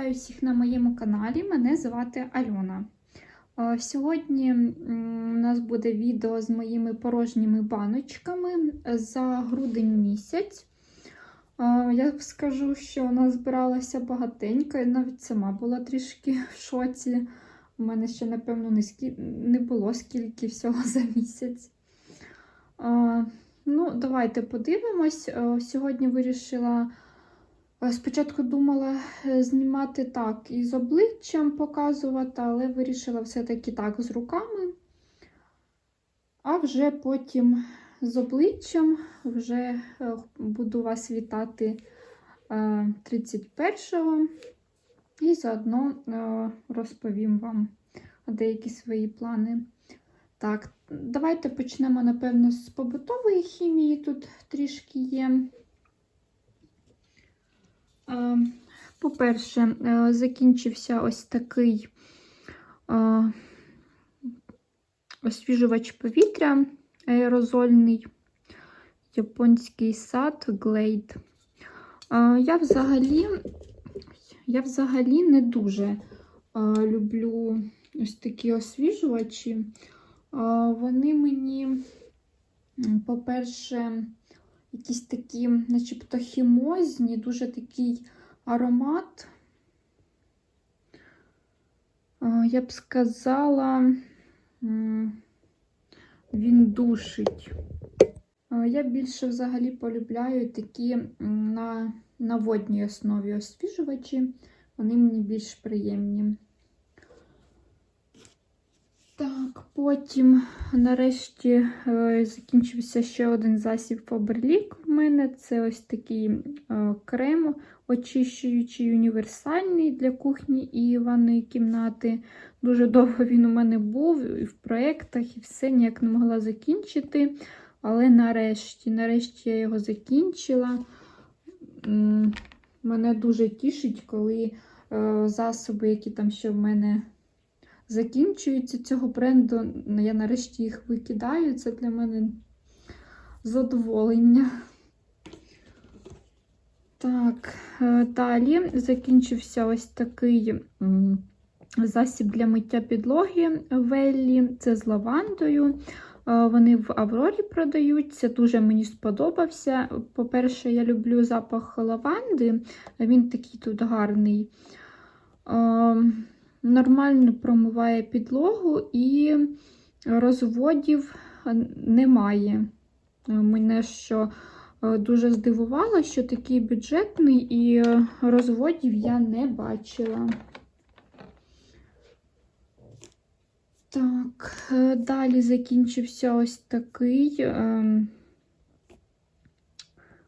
Вітаю всіх на моєму каналі. Мене звати Альона. Е, Сьогодні у нас буде відео з моїми порожніми баночками за грудень місяць. Е, Я скажу, що нас збиралася багатенько, я навіть сама була трішки в шоці. У мене ще, напевно, не, скі... не було скільки всього за місяць. Е, Ну, давайте подивимось. Сьогодні вирішила. Е, Спочатку думала е, знімати так і з обличчям показувати, але вирішила все-таки так з руками. А вже потім з обличчям вже е, буду вас вітати е, 31-го і заодно розповім вам деякі свої плани. Так, давайте почнемо, напевно, з побутової хімії. Тут трішки є. Е, По-перше, е, закінчився ось такий е, освіжувач повітря аерозольний японський сад Glade. Я взагалі, я взагалі не дуже люблю ось такі освіжувачі. Вони мені, по-перше, якісь такі, начебто, хімозні, дуже такий аромат. Я б сказала, він душить. Я більше взагалі полюбляю такі на, на водній основі освіжувачі. Вони мені більш приємні. Так, потім, нарешті, е, закінчився ще один засіб Faberlic в мене. Це ось такий е, крем, очищуючий універсальний для кухні і ванної кімнати. Дуже довго він у мене був і в проєктах, і все ніяк не могла закінчити. Але нарешті, нарешті я його закінчила. Мене дуже тішить, коли е, засоби, які там ще в мене закінчуються цього бренду, я нарешті їх викидаю. Це для мене задоволення. Так, е, далі закінчився ось такий засіб для миття підлоги Веллі. Це з лавандою. Е, Вони в Аврорі продаються, дуже мені сподобався. По-перше, я люблю запах лаванди, він такий тут гарний. Нормально промиває підлогу і розводів немає. Мене що е, дуже здивувало, що такий бюджетний і розводів я не бачила. Так, е, далі закінчився ось такий ем,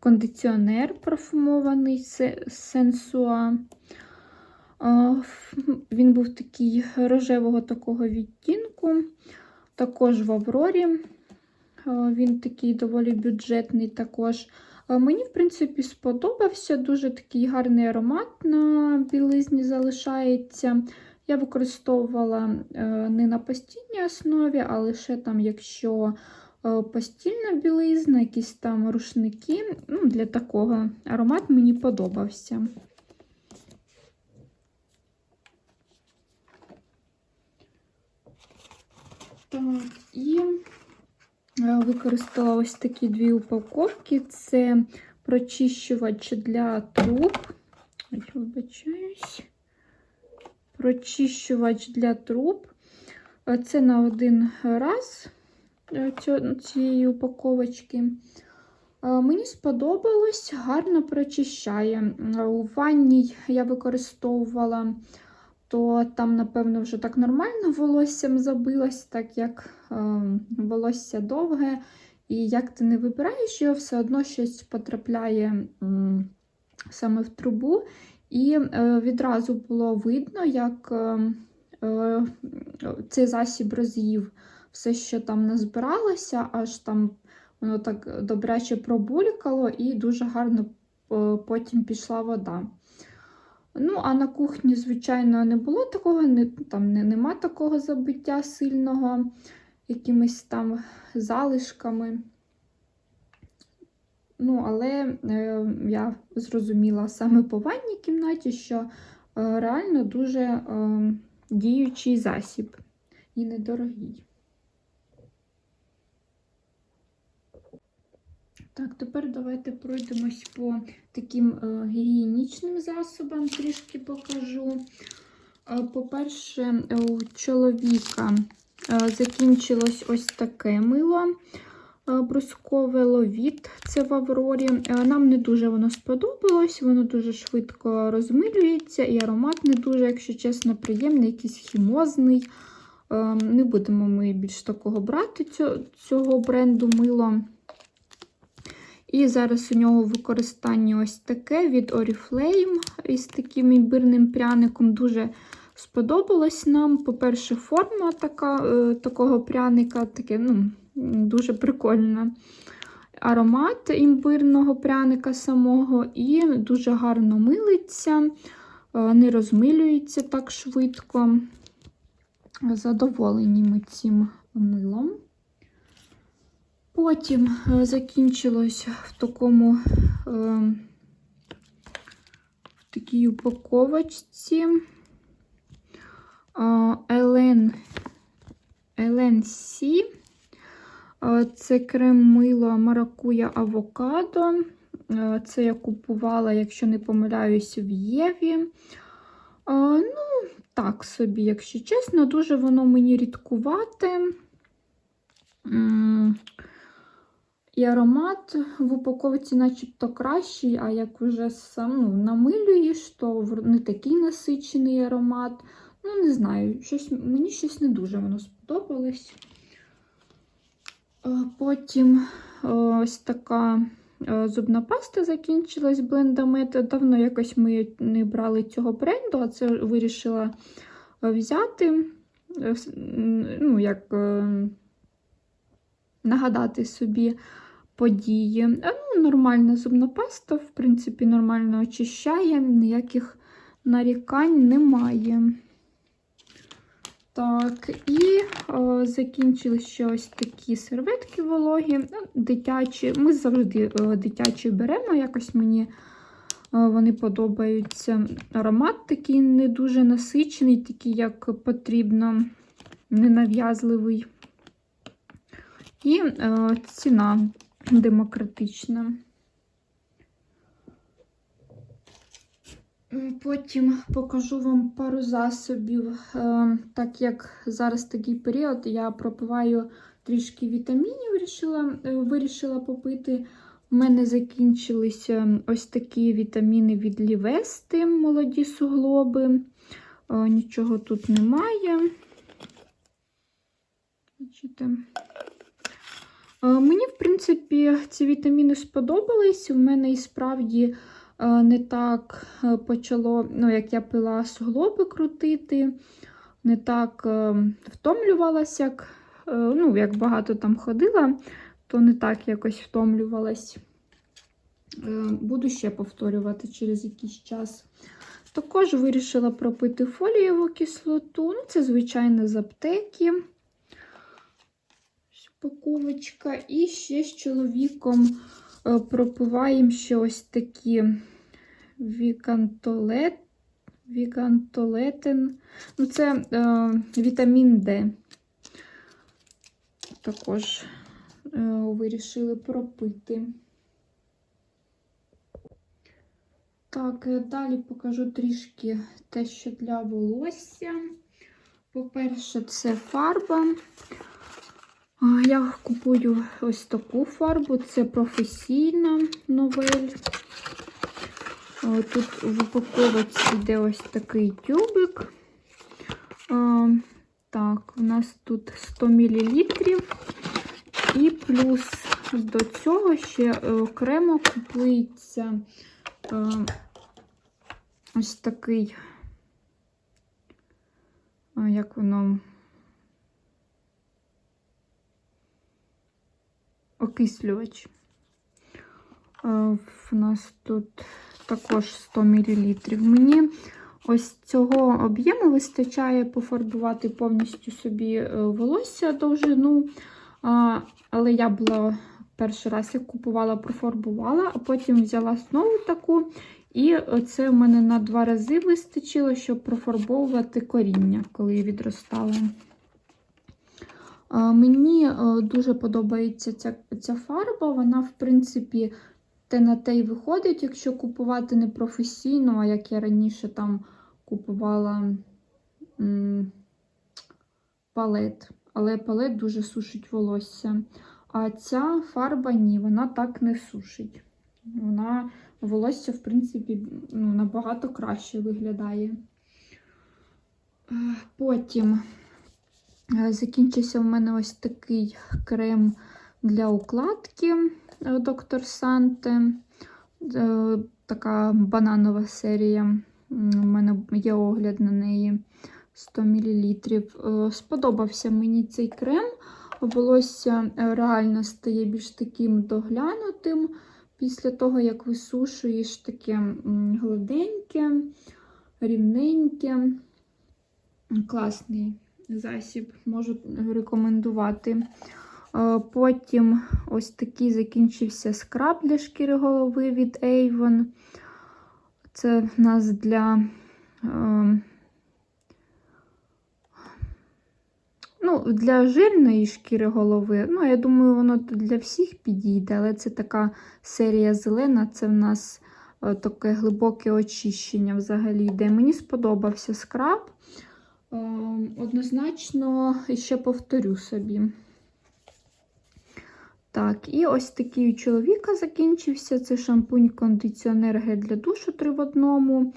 кондиціонер парфумований Се- Сенсуа. Він був такий рожевого такого відтінку, також в Аврорі. Він такий доволі бюджетний також. Мені, в принципі, сподобався. Дуже такий гарний аромат на білизні залишається. Я використовувала е, не на постійній основі, а лише там, якщо е, постільна білизна, якісь там рушники. Ну, Для такого аромат мені подобався. Так, і е, використала ось такі дві упаковки. Це прочищувач для труб. Вибачаюсь. Прочищувач для труб. Е, Це на один раз е, цієї упаковочки. Мені сподобалось, гарно прочищає. У ванній я використовувала то там, напевно, вже так нормально волоссям забилось, так як е, волосся довге, і як ти не вибираєш його, все одно щось потрапляє м, саме в трубу. І е, відразу було видно, як е, е, цей засіб роз'їв все, що там назбиралося, аж там воно так добряче пробулькало і дуже гарно е, потім пішла вода. Ну, а на кухні, звичайно, не було такого, не, там не, нема такого забиття сильного, якимись там залишками. Ну, але е, я зрозуміла саме по ванній кімнаті, що реально дуже е, діючий засіб і недорогий. Так, тепер давайте пройдемось по таким е, гігієнічним засобам, трішки покажу. Е, По-перше, у чоловіка е, закінчилось ось таке мило е, брускове ловіт. Це в Аврорі. Е, Нам не дуже воно сподобалось, воно дуже швидко розмилюється, і аромат не дуже, якщо чесно, приємний, якийсь хімозний. Е, Не будемо ми більш такого брати цього бренду мило. І зараз у нього в використанні ось таке від Oriflame із таким імбирним пряником. Дуже сподобалось нам. По-перше, форма така, е, такого пряника таке, ну, дуже прикольна. Аромат імбирного пряника самого, і дуже гарно милиться, е, не розмилюється так швидко. Задоволені ми цим милом. Потім е, закінчилось в такому е, в такій упаковочці Елен LNC. Це крем мило маракуя авокадо. Це я купувала, якщо не помиляюсь, в Єві. Ну, так собі, якщо чесно, дуже воно мені рідкувате. І аромат в упаковці начебто кращий, а як вже сам ну, намилюєш, то не такий насичений аромат. Ну, не знаю, щось, мені щось не дуже воно сподобалось. Е, Потім е, ось така е, зубна паста закінчилась блендамет. Давно якось ми не брали цього бренду, а це вирішила взяти. Ну, як нагадати собі події. А, Ну, нормальна зубна паста, в принципі, нормально очищає, ніяких нарікань немає. Так, і е, закінчили ще ось такі серветки вологі, ну, дитячі. Ми завжди е, дитячі беремо, якось мені е, вони подобаються. Аромат такий не дуже насичений, такий, як потрібно, ненав'язливий. І е, ціна демократична. Потім покажу вам пару засобів. Е, Так як зараз такий період, я пропиваю трішки вітамінів, вирішила, е, вирішила попити. У мене закінчилися ось такі вітаміни від Лівести, молоді суглоби. Е, Нічого тут немає. Бачите? Е, Мені, в принципі, ці вітаміни сподобались. У мене і справді е, не так е, почало, ну, як я пила суглоби крутити, не так втомлювалася, як, ну, як багато там ходила, то не так якось втомлювалась. Буду ще повторювати через якийсь час. Також вирішила пропити фолієву кислоту. Ну, це, звичайно, з аптеки. Упаковочка. І ще з чоловіком е, пропиваємо ще ось такі вікантолет, вікантолетин. Ну, це е, вітамін Д. Також е, вирішили пропити. Так, е, далі покажу трішки те, що для волосся. По-перше, це фарба. Я купую ось таку фарбу, це професійна новель. Тут в упаковці йде ось такий тюбик. Так, у нас тут 100 мл. І плюс до цього ще е, окремо купується е, ось такий, як воно. Окислювач. Е, В нас тут також 100 мл. Мені ось цього об'єму вистачає пофарбувати повністю собі е, волосся довжину. Але я була перший раз, як купувала, профарбувала, а потім взяла знову таку І це в мене на два рази вистачило, щоб профарбовувати коріння, коли відростало. Мені е, дуже подобається ця, ця фарба. Вона, в принципі, те на те й виходить, якщо купувати не професійно, а як я раніше там купувала палет. Але палет дуже сушить волосся. А ця фарба ні, вона так не сушить. Вона волосся, в принципі, ну, набагато краще виглядає. Е, Потім закінчився в мене ось такий крем для укладки е, Доктор Санте. Е, Така бананова серія. У мене є огляд на неї 100 мл. Е, Сподобався мені цей крем. Волосся е, реально стає більш таким доглянутим. Після того, як висушуєш таке гладеньке, рівненьке. Класний засіб, можу рекомендувати. Е, Потім ось такий закінчився скраб для шкіри голови від Avon. Це в нас для е, ну, для жирної шкіри голови. Ну, я думаю, воно для всіх підійде, але це така серія зелена, це в нас е, таке глибоке очищення взагалі йде. Мені сподобався скраб. Е, Однозначно, ще повторю собі. Так, і ось такий у чоловіка закінчився. Це шампунь, кондиціонер гель для душу 3 в одному.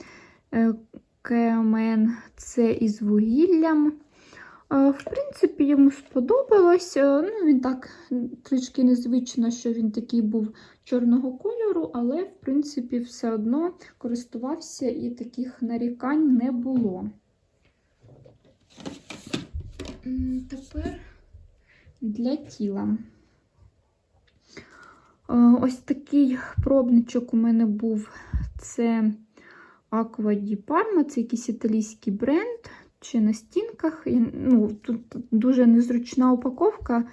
Е, КМН це із вугіллям. Е, В принципі, йому сподобалось. Е, Ну, Він так трішки незвично, що він такий був чорного кольору, але, в принципі, все одно користувався і таких нарікань не було. Тепер для тіла. Е, Ось такий пробничок у мене був. Це Aqua di Parma, це якийсь італійський бренд. Чи на стінках. Ну, Тут дуже незручна упаковка,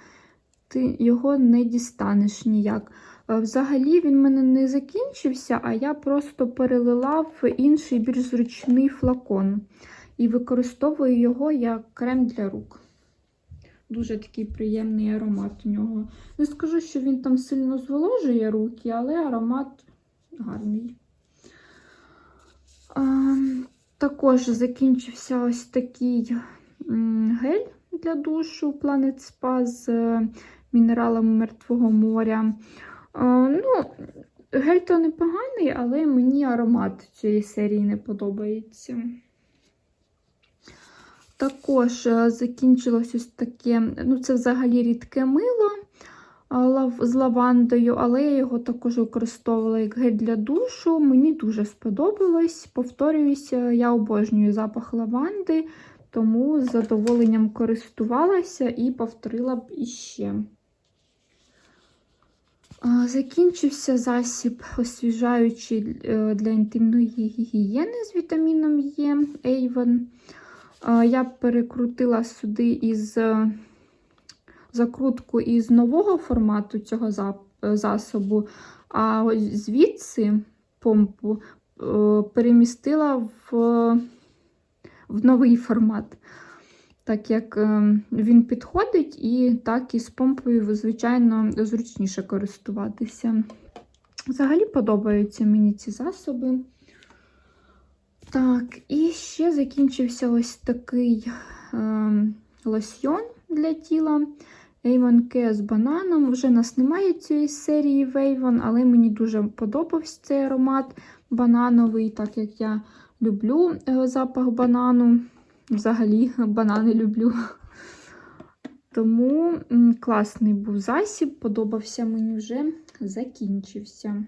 ти його не дістанеш ніяк. Е, Взагалі він в мене не закінчився, а я просто перелила в інший більш зручний флакон. І використовую його як крем для рук. Дуже такий приємний аромат у нього. Не скажу, що він там сильно зволожує руки, але аромат гарний. А, також закінчився ось такий гель для душу Planet Spa з е, мінералами Мертвого моря. А, ну, гель то непоганий, але мені аромат цієї серії не подобається. Також е, закінчилось ось таке, ну це взагалі рідке мило з лавандою, але я його також використовувала як гель для душу. Мені дуже сподобалось. Повторююся, я обожнюю запах лаванди, тому з задоволенням користувалася і повторила б іще. Закінчився засіб освіжаючий е, для інтимної гігієни з вітаміном Е Avon. Я перекрутила сюди із е, закрутку із нового формату цього е, засобу, а ось звідси помпу е, перемістила в, в новий формат. Так як він підходить, і так і з помпою, звичайно, зручніше користуватися. Взагалі подобаються мені ці засоби. Так, і ще закінчився ось такий е, лосьйон для тіла. Avon Care з бананом. Вже нас немає цієї серії Avon, але мені дуже подобався цей аромат банановий, так як я люблю е, запах банану. Взагалі банани люблю. Тому класний був засіб, подобався мені вже, закінчився.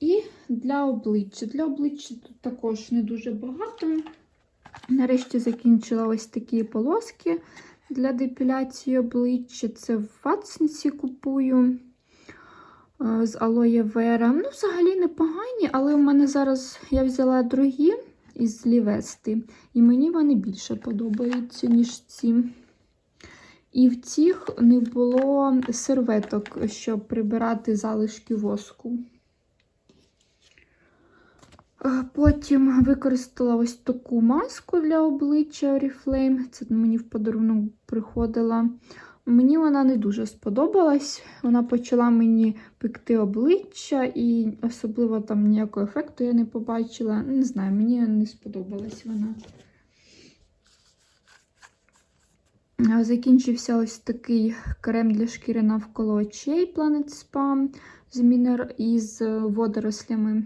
І для обличчя. Для обличчя тут також не дуже багато. Нарешті закінчила ось такі полоски для депіляції обличчя. Це в Ватсонсі купую е, з алоє вера. Ну, взагалі непогані, але у мене зараз я взяла другі із Лівести, і мені вони більше подобаються, ніж ці. І в цих не було серветок, щоб прибирати залишки воску. Потім використала ось таку маску для обличчя Oriflame. Це мені в подарунок приходила. Мені вона не дуже сподобалась. Вона почала мені пекти обличчя, і особливо там ніякого ефекту я не побачила. Не знаю, мені не сподобалась вона. Закінчився ось такий крем для шкіри навколо очей Planet Spa з мінер із водорослями.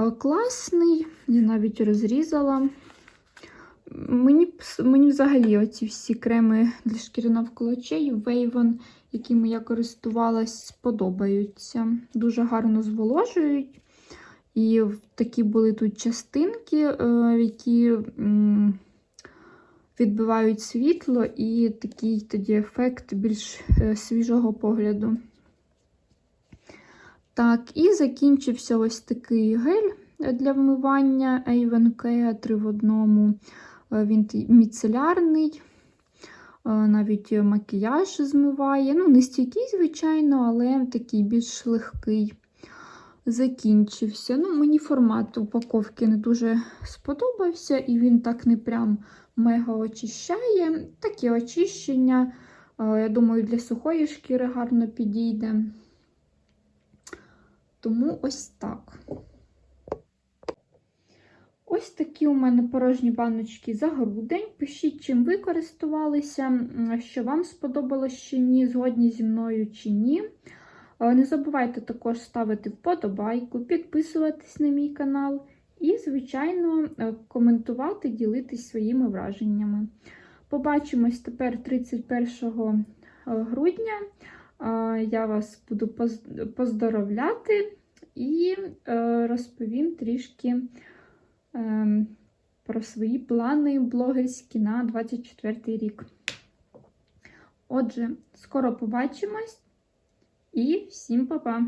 А, Класний, я навіть розрізала. Мені, мені взагалі оці всі креми для шкіри навколо очей, Avon, якими я користувалась, сподобаються. Дуже гарно зволожують. І такі були тут частинки, е, які відбивають світло, і такий тоді ефект більш е, свіжого погляду. Так, і закінчився ось такий гель для вмивання Avon Care 3 в одному. Е, Він міцелярний, е, навіть макіяж змиває. Ну, не стійкий, звичайно, але такий більш легкий. Закінчився. Ну, мені формат упаковки не дуже сподобався, і він так не прям мега очищає. Таке очищення, е, я думаю, для сухої шкіри гарно підійде. Тому ось так. Ось такі у мене порожні баночки за грудень. Пишіть, чим ви користувалися, що вам сподобалось чи ні, згодні зі мною чи ні. Е, Не забувайте також ставити вподобайку, підписуватись на мій канал і, звичайно, е, коментувати, ділитись своїми враженнями. Побачимось тепер 31 грудня. Я вас буду поздоровляти і е, розповім трішки ем, про свої плани блогерські на 24 рік. Отже, скоро побачимось і всім па-па!